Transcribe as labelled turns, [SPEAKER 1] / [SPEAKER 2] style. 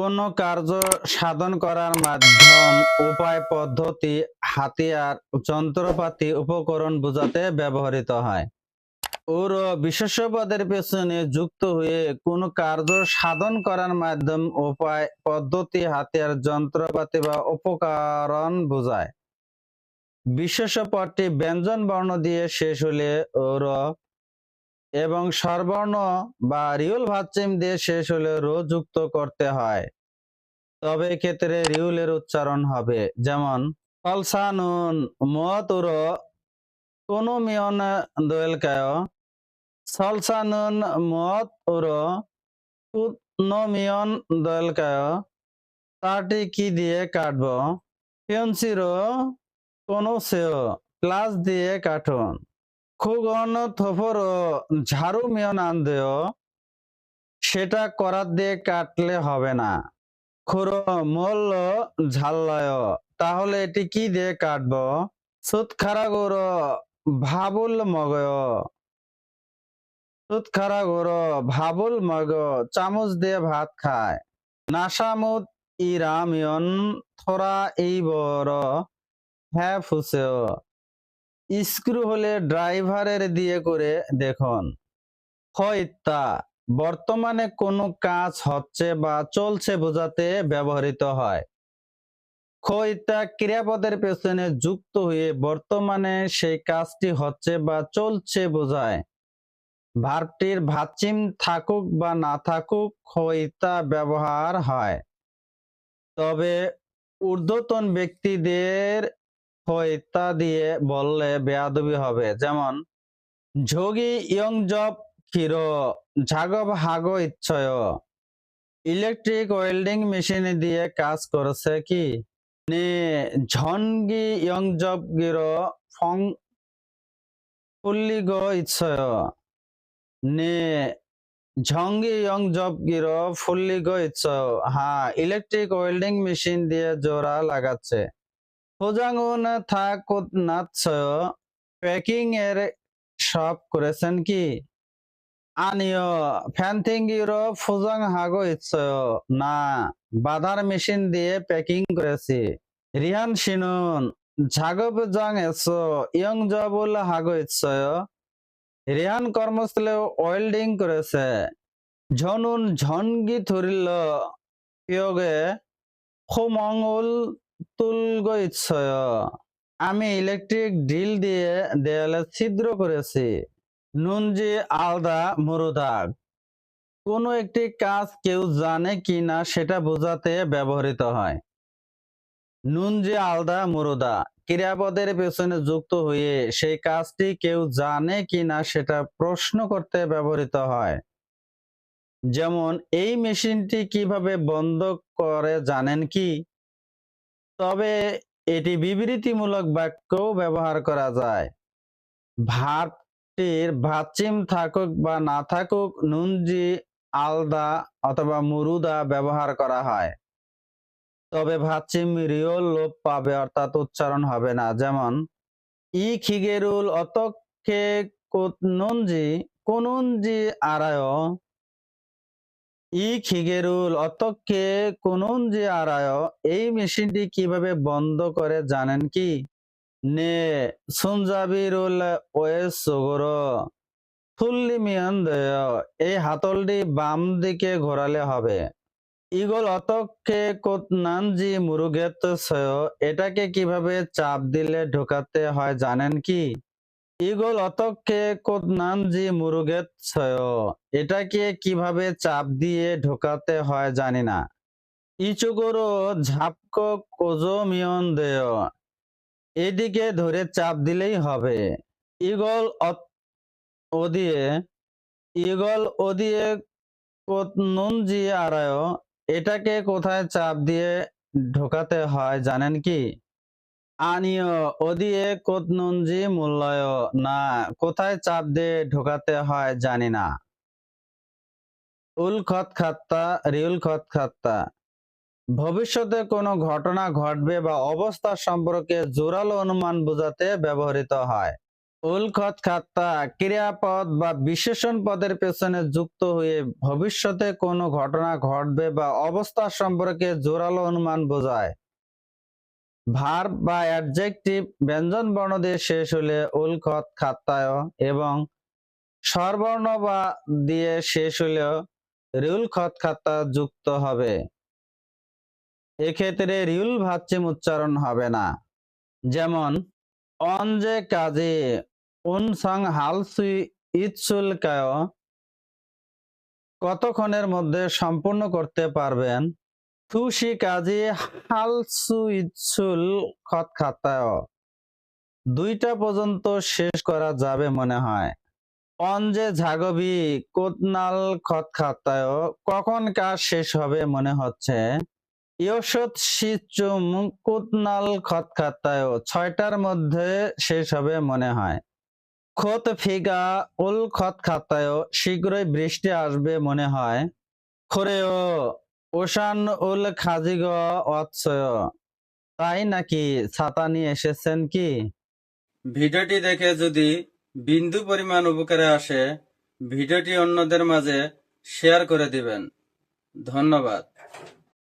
[SPEAKER 1] কোন কার্য সাধন করার মাধ্যম, উপায় পদ্ধতি, হাতিয়ার, যন্ত্রপাতি, উপকরণ বোঝাতে ব্যবহৃত হয়। ওর বিশেষ্যপদের পেছনে যুক্ত হয়ে কোন কার্য সাধন করার মাধ্যম, উপায় পদ্ধতি, হাতিয়ার, যন্ত্রপাতি বা উপকরণ বোঝায়। বিশেষ পদটি ব্যঞ্জন বর্ণ দিয়ে শেষ হলে ওর এবং স্বরবর্ণ বা রিউল ভাচ্চিম দিয়ে শেষ হলে রো যুক্ত করতে হয়। তবে ক্ষেত্রে রিউলের উচ্চারণ হবে, যেমন ফলসানুন মতুর কোন মিয়ন দোয়েলকায় সলসানুন মত উর মিয়ন দোয়েলকায়, তাটি কি দিয়ে কাটব? পেন্সিরো কোন সেও, প্লাস দিয়ে কাটুন। খুগন থফর ঝাড়ু মিয়ন আনদেও সেটা করার দিয়ে কাটলে হবে না। খুরো মল্ল ঝাল্লয়, তাহলে এটি কি দিয়ে কাটবো? সুত খারা গরো ভাবুল মগয়। সুত খারা গরো ভাবুল মগ চামচ দিয়ে ভাত খায়। নাসামুদ ইরামিয়ন থোরা এই বড় হ্যাঁ ফুসেও। স্ক্রু হলে ড্রাইভারের দিয়ে করে দেখুন। হয়তা বর্তমানে কোনো কাজ হচ্ছে বা চলছে বোঝাতে ব্যবহৃত হয়। খইতা ক্রিয়াপদের পেছনে যুক্ত হয়ে বর্তমানে সেই কাজটি হচ্ছে বা চলছে বোঝায়। ভার্বটির ভাচিম থাকুক বা না থাকুক খইতা ব্যবহার হয়। তবে ঊর্ধ্বতন ব্যক্তিদের হয়তা দিয়ে বললে বেয়াদবি হবে। যেমন, যোগী ইয়ং জব ক্ষীর ঝাগব হাগ ইচ্ছয়, ইলেকট্রিক ওয়েল্ডিং মেশিন দিয়ে কাজ করছে কি? নে, ঝনগি ইয়ং জব গির ফং ফুল্লি গো ইচ্ছয়, নে ঝঙ্গি ইয়ং জব গির ফুল্লি গো ইচ্ছয় হ্যাঁ ইলেকট্রিক ওয়েল্ডিং মেশিন দিয়ে জোড়া লাগাচ্ছে। হোজাঙ্গুন থাকুত নাৎসয় প্যাকিং এর সব করেছেন কি? আনিও ফ্যানথিং ইউরো ফুজাং হাগো ইচ্ছয়। না, বাধার মেশিন দিয়ে প্যাকিং করেছি। রিহান শিনুন ঝাগব জাং এসো, ইয়ং জবুল হাগো ইচ্ছয়। রিহান কর্মস্থলে ওয়েল্ডিং করেছে। ঝনুন ঝনগি থরিল। পিয়গে খুমঙ্গল তুলগ আমি ইলেকট্রিক ড্রিল দিয়ে দেয়ালে ছিদ্র করেছি। নুনজি আলদা মুরুদাগ। কোনো একটি কাজ কেউ জানে কি না সেটা বোঝাতে ব্যবহৃত হয়। নুনজি আলদা মুরুদা, ক্রিয়াপদের পেছনে যুক্ত হয়ে সেই কাজটি কেউ জানে কি না সেটা প্রশ্ন করতে ব্যবহৃত হয়। যেমন, এই মেশিনটি কীভাবে বন্ধ করে জানেন কি? তবে এটি বিবৃতিমূলক বাক্যও ব্যবহার করা যায়। ভার্বটির ভাচিম থাকুক বা না থাকুক, নুনজি, আলদা অথবা মুরুদা ব্যবহার করা হয়। তবে ভাচিম রিওল লোপ পাবে অর্থাৎ উচ্চারণ হবে না। যেমন, ই খিগেরুল অতক্ষে নুনজি, কুনুনজি আরায় ই খিগেরুল অতক্ষে যে আরায়, এই মেশিনটি কীভাবে বন্ধ করে জানেন কি? নে সুনজাবিরুল ওয়েস ফুল্লি মিয়ান এই হাতলটি বাম দিকে ঘোরালে হবে। ইগল অতক্ষে কোতনানজি মুরুগেত এটাকে কীভাবে চাপ দিলে ঢোকাতে হয় জানেন কি? ইগল অতক্ষে কোতনানজি মুরুগেত ছয়। এটাকে কীভাবে চাপ দিয়ে ঢোকাতে হয় জানি না। ইচুগোরো ঝাপক কোজো মিয়ন দেয়। এদিকে ধরে চাপ দিলেই হবে। ইগল ওদিয়ে ইগল ওদিয়ে নুনজি আড়ায় এটাকে কোথায় চাপ দিয়ে ঢোকাতে হয় জানেন কি? আনিও ওদিয়ে কোতনুনজি মূল্যয়, না, কোথায় চাপ দিয়ে ঢোকাতে হয় জানি না। উল খত খাত্তা, রিউল খত খাত্তা। ভবিষ্যতে কোনো ঘটনা ঘটবে বা অবস্থা সম্পর্কে জোরালো অনুমান বোঝাতে ব্যবহৃত হয়। উল খত খাত্তা, ক্রিয়াপদ বা বিশেষণ পদের পেছনে যুক্ত হয়ে ভবিষ্যতে কোনো ঘটনা ঘটবে বা অবস্থা সম্পর্কে জোরালো অনুমান বোঝায়। ভার্ব বা অ্যাডজেক্টিভ ব্যঞ্জন বর্ণ দিয়ে শেষ হলে উল খত খাত্তায় এবং স্বরবর্ণ বা দিয়ে শেষ হলেও রিউল খত খাত্তা যুক্ত হবে। এক্ষেত্রে রিউল ভাচ্ছিম উচ্চারণ হবে না। যেমন অনজে কাজে উনসং হালসুই ইৎসুল কায় কতক্ষণের মধ্যে সম্পূর্ণ করতে পারবেন? থুসি কাজে হালসু ইৎসুল খত খাতায়। দুইটা পর্যন্ত শেষ করা যাবে মনে হয়। অনজে ঝাগবি কোতনাল খত খাতায়। কখন কাজ শেষ হবে মনে হচ্ছে? ইয়সত সিচুম কুতনাল খত খাতায়। ছয়টার মধ্যে শেষ হবে মনে হয়। খত ফিগা উল খত খাতায়। শীঘ্রই বৃষ্টি আসবে মনে হয়। খরেও ওশান উল খাজিগ তাই নাকি ছাতা নিয়ে এসেছেন কি?
[SPEAKER 2] ভিডিওটি দেখে যদি বিন্দু পরিমাণ উপকারে আসে, ভিডিওটি অন্যদের মাঝে শেয়ার করে দিবেন। ধন্যবাদ।